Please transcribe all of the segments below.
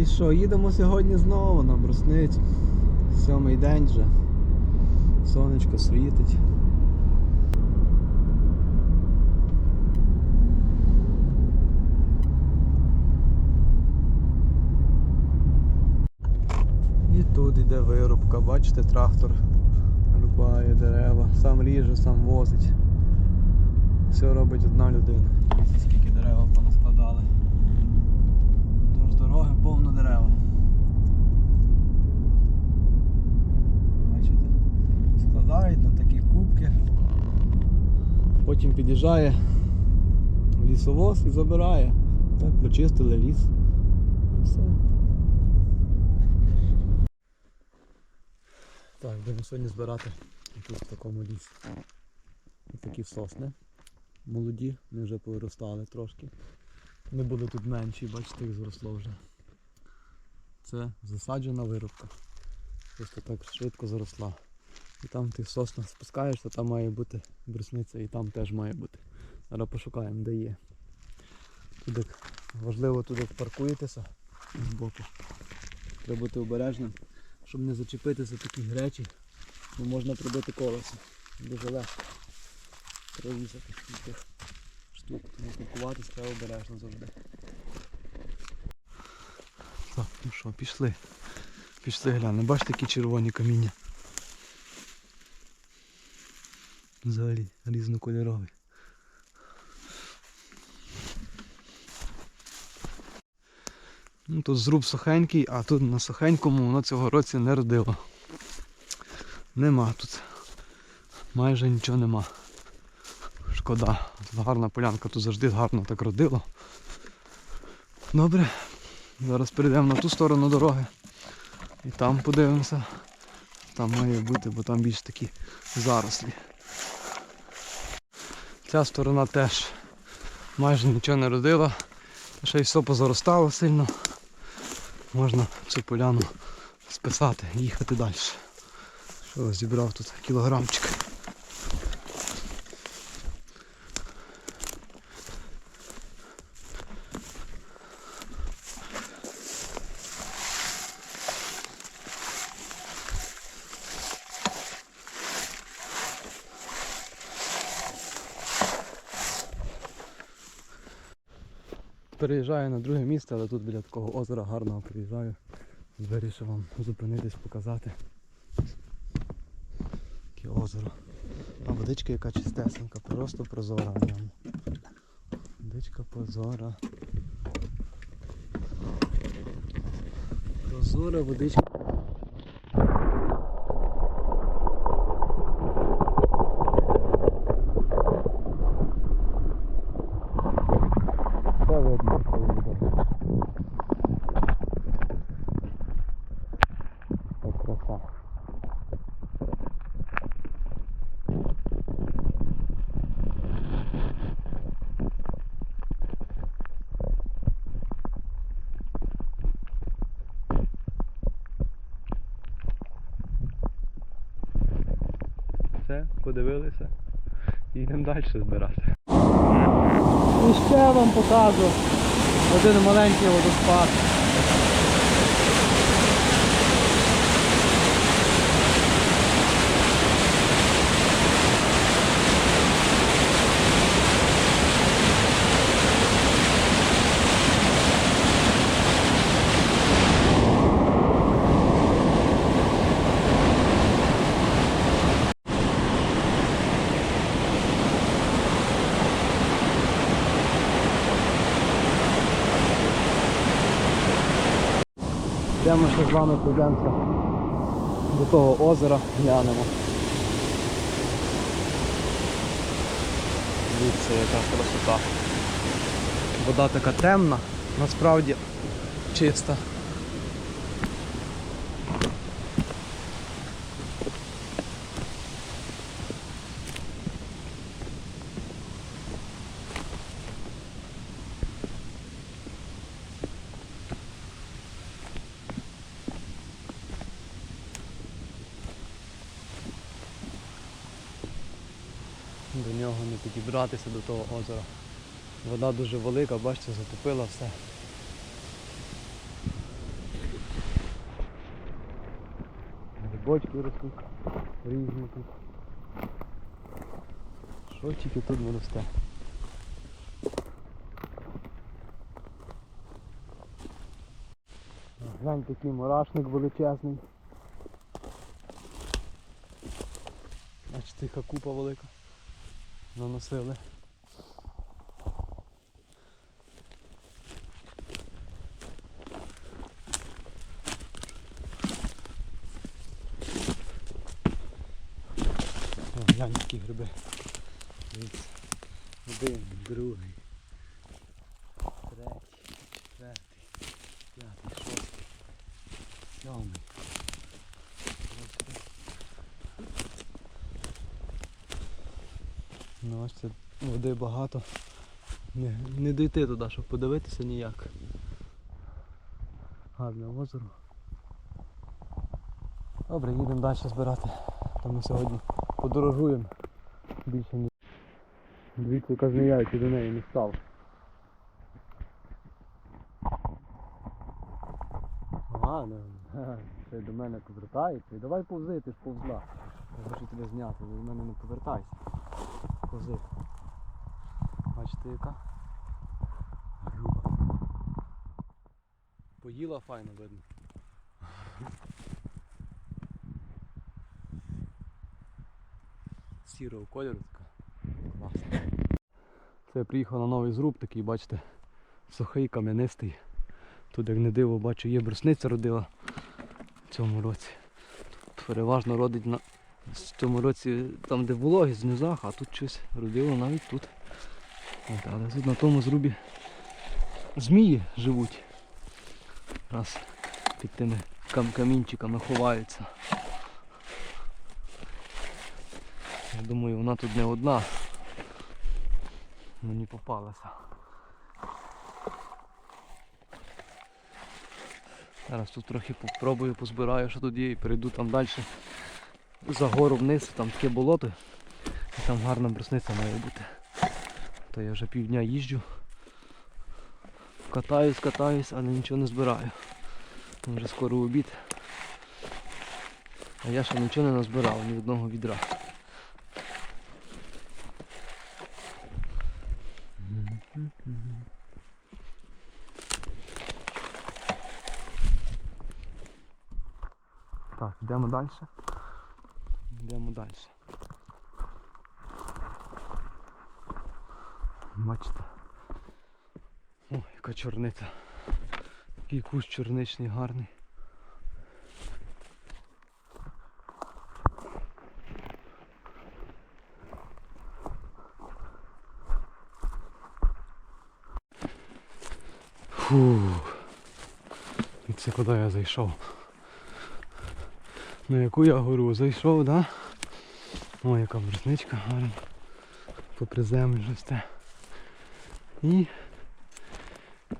І що, їдемо сьогодні знову на брусницю. Сьомий день вже. Сонечко світить. І тут іде вирубка, бачите, трактор рубає дерева, сам ріже, сам возить. Все робить одна людина. Скільки дерева дороги повно дерева. Бачите? Складають на такі кубки. Потім під'їжджає лісовоз і забирає. Так, прочистили ліс. І все. Так, будемо сьогодні збирати тут в такому лісі. Ось такі сосни. Молоді, вони вже повиростали трошки. Вони були тут менші, бачите, їх зросло вже. Це засаджена вирубка. Просто так швидко заросла. І там в тих соснах спускаєшся, там має бути брусниця і там теж має бути. Зараз пошукаємо, де є. Туди важливо туди паркуєтеся з боку. Треба бути обережним, щоб не зачепитися такі речі, бо можна пробити колесо. Дуже легко. Провісити тих штук, тому купуватись треба обережно завжди. Так, ну що, пішли. Пішли глянемо. Бачите, які червоні каміння. Взагалі різнокольорові. Ну, тут зруб сухенький, а тут на сухенькому воно цього році не родило. Нема тут. Майже нічого нема. Шкода. Гарна полянка тут завжди гарно так родило. Добре. Зараз перейдемо на ту сторону дороги. І там подивимося. Там має бути, бо там більш такі зарослі. Ця сторона теж майже нічого не родила. Ще й все позаростало сильно. Можна цю поляну списати і їхати далі. Що зібрав тут кілограмчик. На друге місце, але тут біля такого озера гарного приїжджаю. Вирішив вам зупинитись, показати. Таке озеро. А водичка яка чистесенька, просто прозора в ньому. Водичка прозора. Прозора водичка. Все видно, коли буде. Ось краса. Все, подивилися. І йдемо далі збирати. І ще вам покажу один маленький водоспад. Йдемо ще з вами прийдемося до того озера, глянемо. Дивіться, яка красота. Вода така темна, насправді чиста. підібратися до того озера. Вода дуже велика, бачите, затопила все. бочки ростуть, різні тут. Що тільки тут виросте. Глянь такий мурашник величезний. Бачите, тиха купа велика. Наносили. Глянь, які гриби. Один, другий, третій, четвертий, п'ятий, шостий, сьомий. Ну ось це води багато. Не, не дійти туди, щоб подивитися ніяк. Гарне озеро. Добре, їдемо далі збирати. Там ми сьогодні подорожуємо більше ні. Дивіться, яка чи до неї не став. Ага, ну, це до мене повертається. Давай повзи, ти ж повзла. Я хочу тебе зняти, ти до мене не повертайся. Повзи. Бачите яка? Груба. Поїла файно видно. Сірого кольору така. Класно. Це я приїхав на новий зруб такий, бачите, сухий, кам'янистий. Тут, як не диво, бачу, є брусниця родила в цьому році. Тут переважно родить на в цьому році там, де вологість в низах, а тут щось родило навіть тут. От, але тут на тому зрубі змії живуть. Раз під тими кам- камінчиками ховаються. Я думаю, вона тут не одна. Мені попалася. Зараз тут трохи попробую, позбираю, що тут є, і перейду там далі. За гору вниз, там таке болото. І там гарна брусниця має бути. То я вже півдня їжджу. Катаюсь, катаюсь, але нічого не збираю. Вже скоро обід. А я ще нічого не назбирав, ні одного відра. Так, йдемо далі. Йдемо далі. Бачите. О, яка чорниця. Який кущ чорничний гарний. Фу. І це куди я зайшов? На яку я гору зайшов, да? О, яка брусничка гарна. Попри землю росте. І,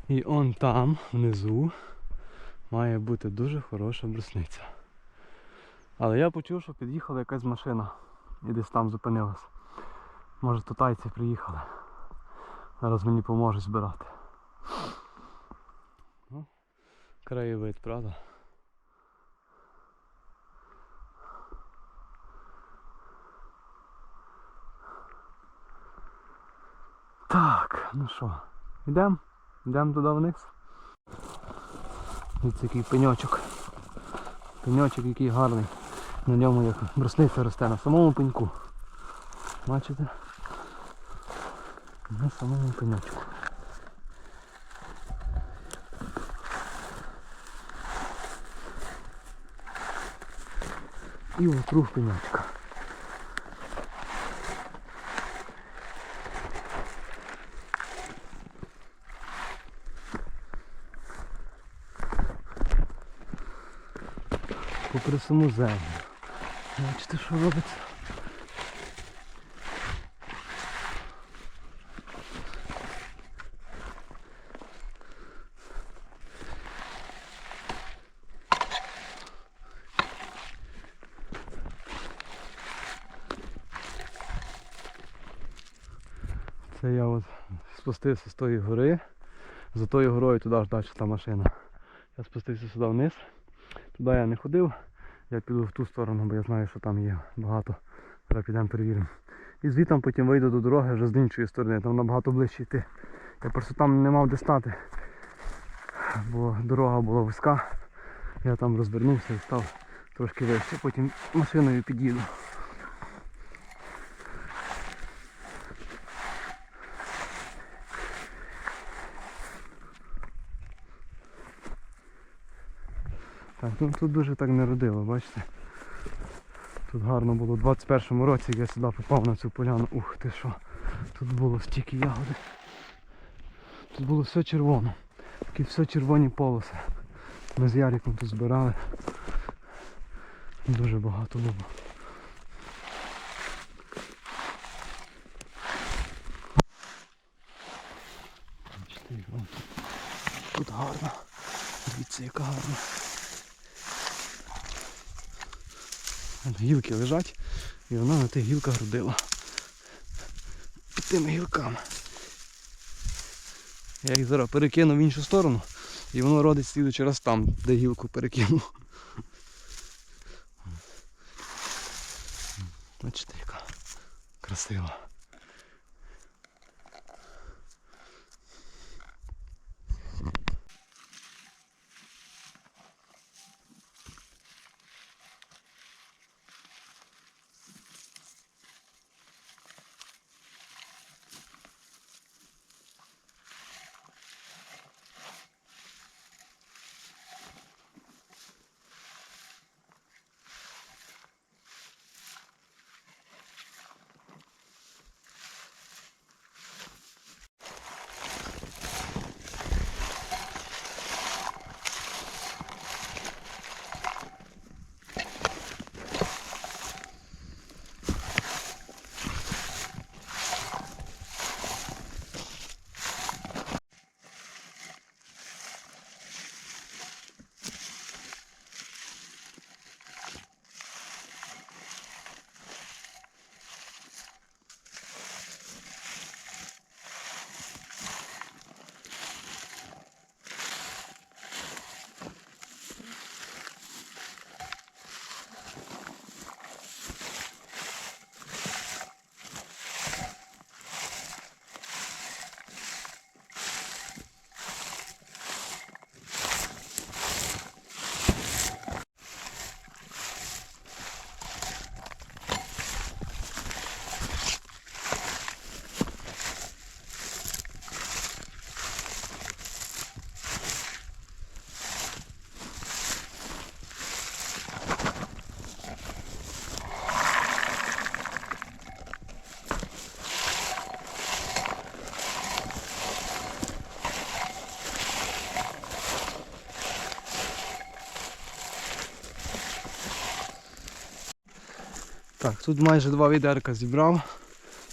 і он там, внизу, має бути дуже хороша брусниця. Але я почув, що під'їхала якась машина і десь там зупинилась. Може то тайці приїхали. Зараз мені поможуть збирати. Ну, краєвид, правда? Так, ну що, йдемо? Йдемо туди вниз. Ось який пеньочок. Пеньочок який гарний. На ньому як брусниця росте на самому пеньку. Бачите? На самому пеньочку. І вокруг пеньочка. Попри саму землю. Бачите, що робиться? Це я от спустився з тої гори. За тою горою туди ж далі та машина. Я спустився сюди вниз. Туди я не ходив. Я піду в ту сторону, бо я знаю, що там є багато. Зараз підемо перевіримо. І звідти потім вийду до дороги вже з іншої сторони, там набагато ближче йти. Я просто там не мав де стати, бо дорога була вузька. Я там розвернувся і став трошки вище, потім машиною під'їду. Ну тут дуже так не родило, бачите? Тут гарно було у 21-му році, як я сюди попав на цю поляну. Ух ти що, тут було стільки ягоди. Тут було все червоно. Такі все червоні полоси. Ми з Яриком тут збирали. Дуже багато було. Тут гарно. Дивіться, яка гарна. Вон Гілки лежать і вона на тих гілках родила. Під тими гілками. Я їх зараз перекину в іншу сторону і воно родить слідуючий раз там, де гілку перекинув. Бачите, яка красива. Так, тут майже два відерка зібрав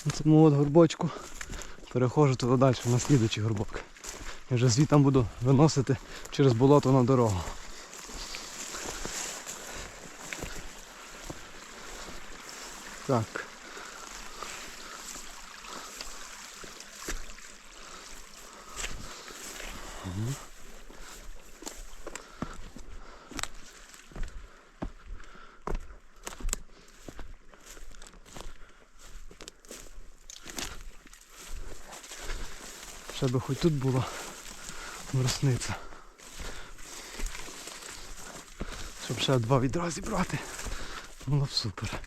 на цьому от горбочку. Перехожу туди далі на слідуючий горбок. Я вже звідти буду виносити через болото на дорогу. Так. Ще би хоч тут була брусниця. Щоб ще два відра зібрати. Було б супер.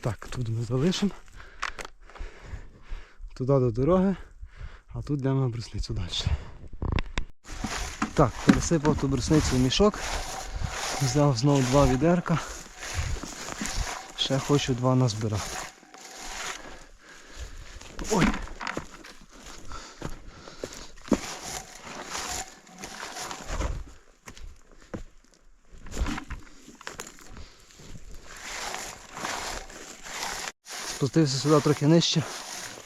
Так, тут ми залишимо. Туди до дороги. А тут йдемо на брусницю далі. Так, пересипав ту брусницю в мішок. Взяв знову два відерка. Ще хочу два назбирати. Ой. Спустився сюди трохи нижче,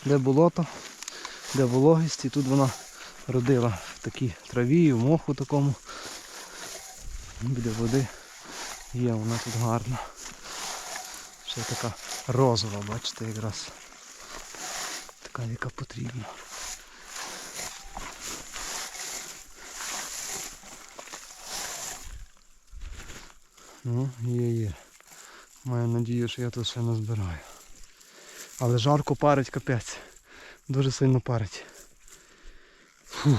де болото де вологість, і тут вона родила в такій траві, в моху такому. Біля води Є вона тут гарна. Ще така розова, бачите, якраз. Така, яка потрібна. Ну, є, є. Маю надію, що я тут ще назбираю. Але жарко парить капець. Дуже сильно парить. Фух.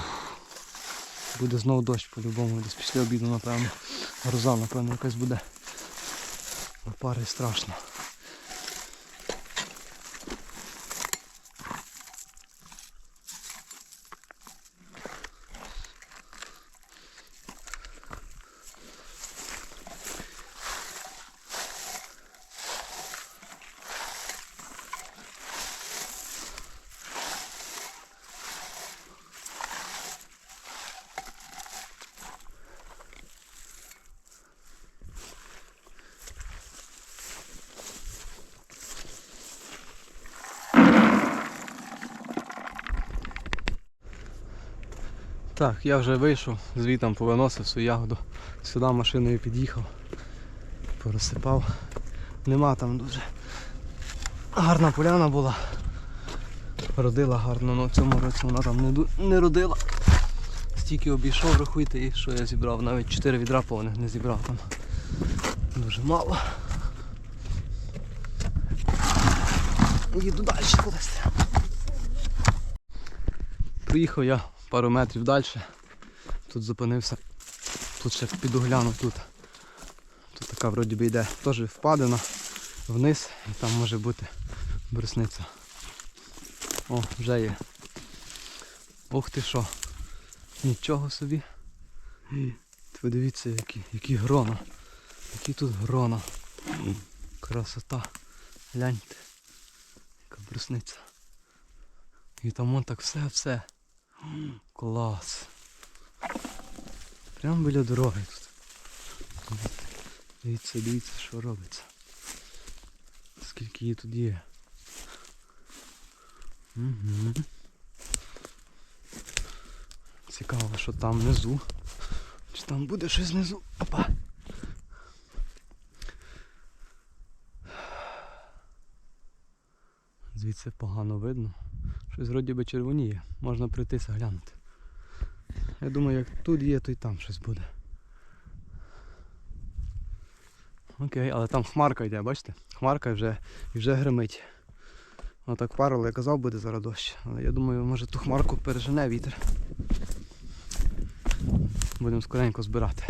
Буде знову дощ по-любому, десь після обіду, напевно. Гроза, напевно, якась буде. Пари страшно. Так, я вже вийшов, звітом повиносив свою ягоду. Сюди машиною під'їхав, порозсипав. Нема там дуже. Гарна поляна була. Родила гарно, але в цьому році вона там не, не родила. Стільки обійшов, рахуйте, і що я зібрав. Навіть 4 відра повних не зібрав там. Дуже мало. Їду далі кудись. Приїхав я пару метрів далі. Тут зупинився. Тут ще підогляну тут. Тут така вроді би йде теж впадина вниз і там може бути брусниця. О, вже є. Ух ти що. Нічого собі. І Подивіться, які, які грона. Які тут грона. Красота. Гляньте. Яка брусниця. І там вон так все-все. Клас. Прямо біля дороги тут. Дивіться, дивіться, що робиться. Скільки її тут є. Угу. Цікаво, що там внизу. Чи там буде щось знизу? Опа. Звідси погано видно. Щось вроді би червоніє. Можна прийтися глянути. Я думаю, як тут є, то й там щось буде. Окей, але там хмарка йде, бачите? Хмарка вже, вже гримить. Воно так парило, я казав, буде зараз дощ. Але я думаю, може ту хмарку пережене вітер. Будемо скоренько збирати.